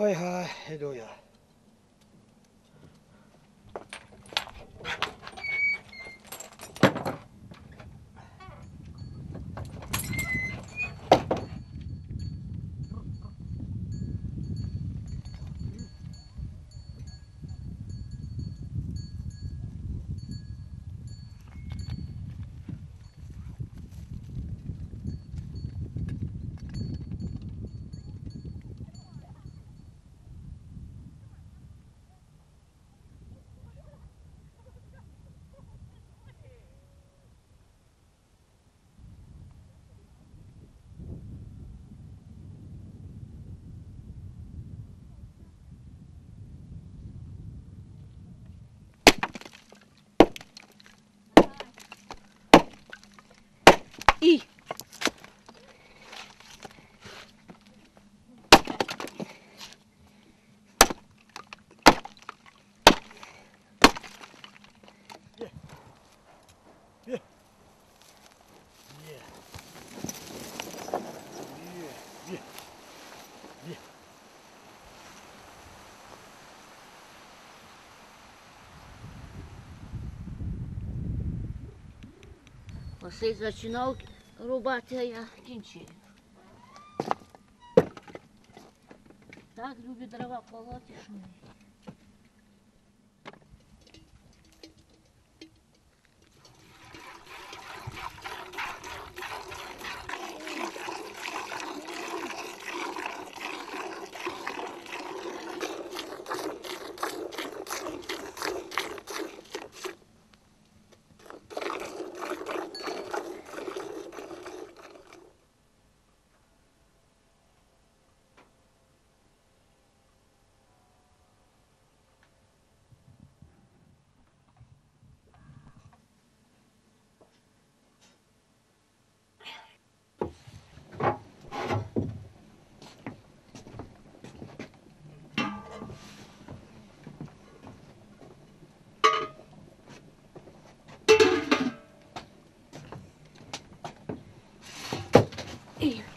Ой, га, іду я. І. Василь починав рубати, а я кінчив. Так любі дрова колоти, що не.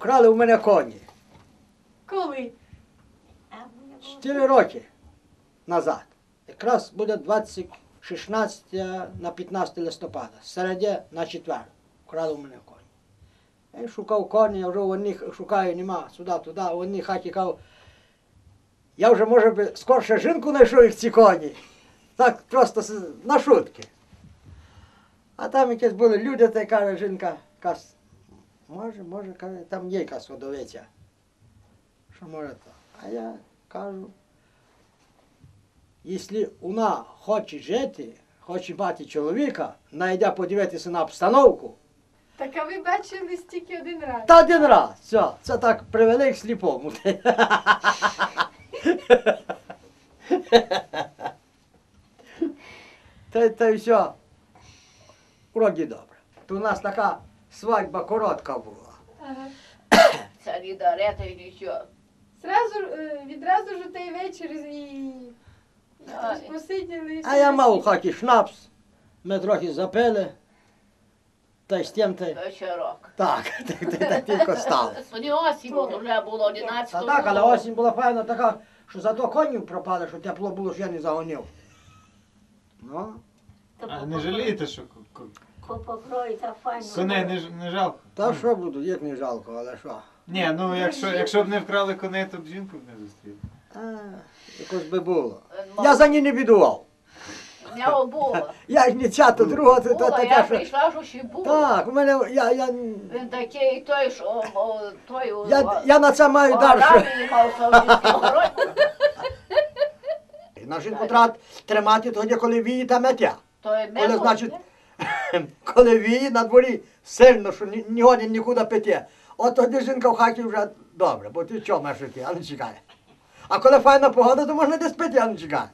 Украли у мене коні. Коли? Чотири роки назад. Якраз буде 20, 16 на 15 листопада. Середе на четвер. Украли у мене коні. Я шукав коні, я вже одних шукаю, нема, сюди, туди, в одній хаті кажу, я вже, може би, скорше жінку знайшов їх ці коні. Так просто на шутки. А там якісь були люди, та й каже жінка, каже, може, може, каже, там є якась водовиця. Що може то? А я кажу, якщо вона хоче жити, хоче мати чоловіка, найде подивитися на обстановку, Так а ви бачили стільки один раз. та один раз, все, це так привели к сліпому. Та, й все. Вроді добре. То у нас така свадьба коротка була. Ага. Це лідарета і нічого. Зразу, е, відразу ж у той вечір і Ай. посиділи. А я мав у хаті шнапс, ми трохи запили, та й з тим й- Вечорок. Так, та- та- та тільки стало. Тоді осінь, бо вже було 11 Та так, але осінь була файна така, що зато конів пропали, що тепло було, що я не загонив. Ну, А не жалієте, що ко- Покрой так файно. Коней не, ж- не жалко. Та що буду, як не жалко, але що? Ні, ну якщо, якщо б не вкрали коней, то б жінку б не зустріли. А, якось би було. Ну, Я за ній не бідував. В нього було. Я ж не ця, то друга, то, то, Було, то, я що... прийшла, що ще було. Так, у мене, я, я, Він такий той, що о, той у я, я на це маю далі. Аравії мав совєтський город. На жінку треба тримати тоді, коли віє та метя. То Коли, значить, коли віє на дворі сильно, що ні, ні годі нікуди піти. От тоді жінка в хаті вже добре, бо ти чого маєш йти, а не чекає. А коли файна погода, то можна десь піти, а не чекає.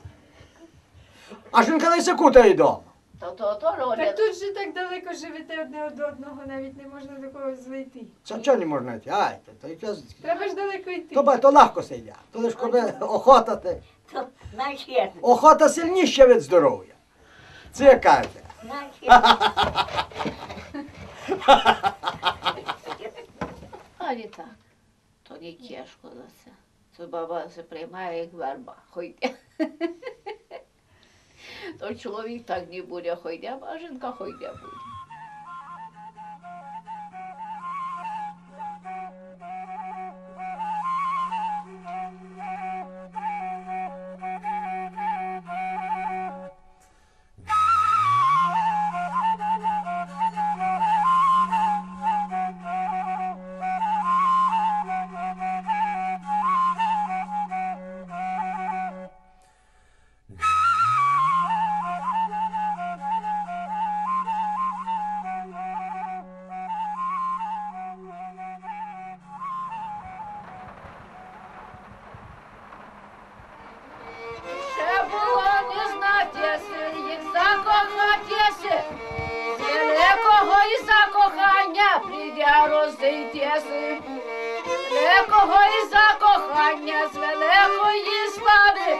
А жінка не секута вдома. То, то, то роля. Так тут же так далеко живете одне від одного, навіть не можна до когось знайти. Це чого не можна йти? Ай, то, то, якесь- Треба ж далеко йти. то, ба- то легко сидя. То лиш коли охота, ти. То, знаєш, як? Охота сильніша від здоров'я. Це каже. Знаєш, як? А не так. То не тяжко за це. Це баба се приймає як верба. Хойде. То чоловік так не буде хойде, а жінка хойде буде. Закохання прийде розійтися. Великого і закохання з великої слави.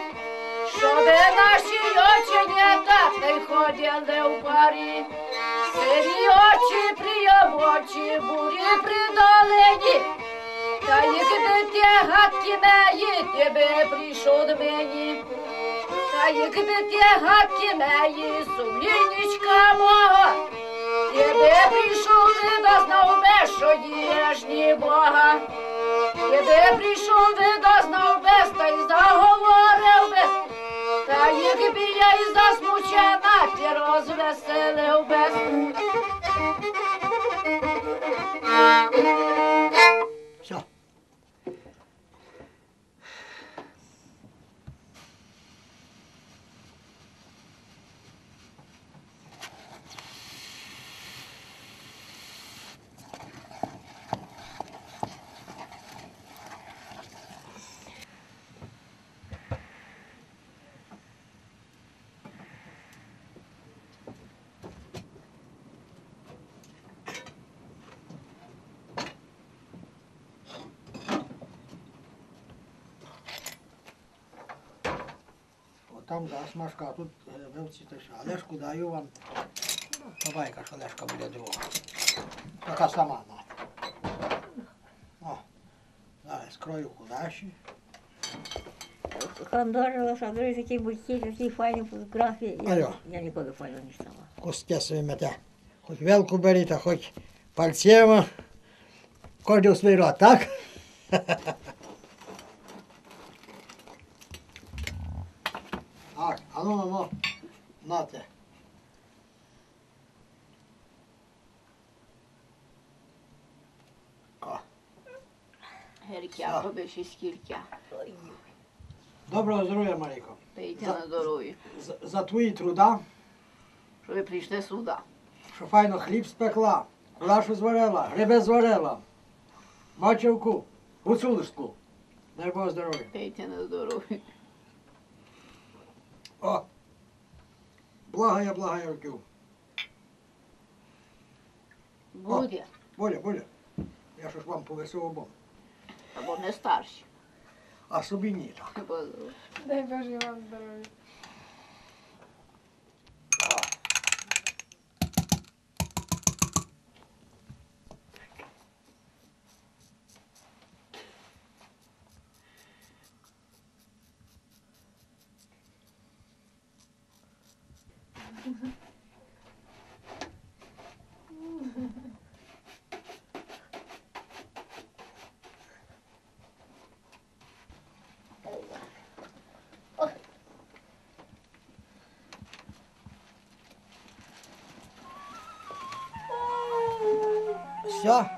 Щоби наші очі не так не ходили в парі. Сирі очі приємочі, бурі при долині. Та якби ті гадки мої, ти би прийшов мені. Та якби ті гадки мої, сумлінничка мого, ти би прийшов, ти дознав би, що є ж ні Бога. Ти би прийшов, ти дознав би, та й заговорив би. Та їх біля і засмучена, ти розвеселив би. там да, смажка, а тут е, вивці теж. А лешку даю вам. Ну, байка, що лешка буде друга. Така сама. Ну. О, зараз скрою кудаші. Кондор Олександрович такі бутки, такі файні фотографії. Алло. Я, я ніколи файно не стала. Костя собі мете. Хоч велку беріть, а хоч пальцєво. Кожен у свій рот, так? Ну, ну, ну, нате. Гіркя, побільше скільки. Доброго здоров'я, Маріко. Пийте За- на здоров'я. За, за твої труда, Що ви прийшли сюди. що файно хліб спекла, кулашу зварила, гриби зварила, мочевку, гуцулишку. Дай Бог здоров'я. Пийте на здоров'я. О! Благая, благая років. Буде. Боля, Боля. Я ж вам повесив обом. Або не старші. А собі ні. так. Дай Боже вам здоров'я. 行。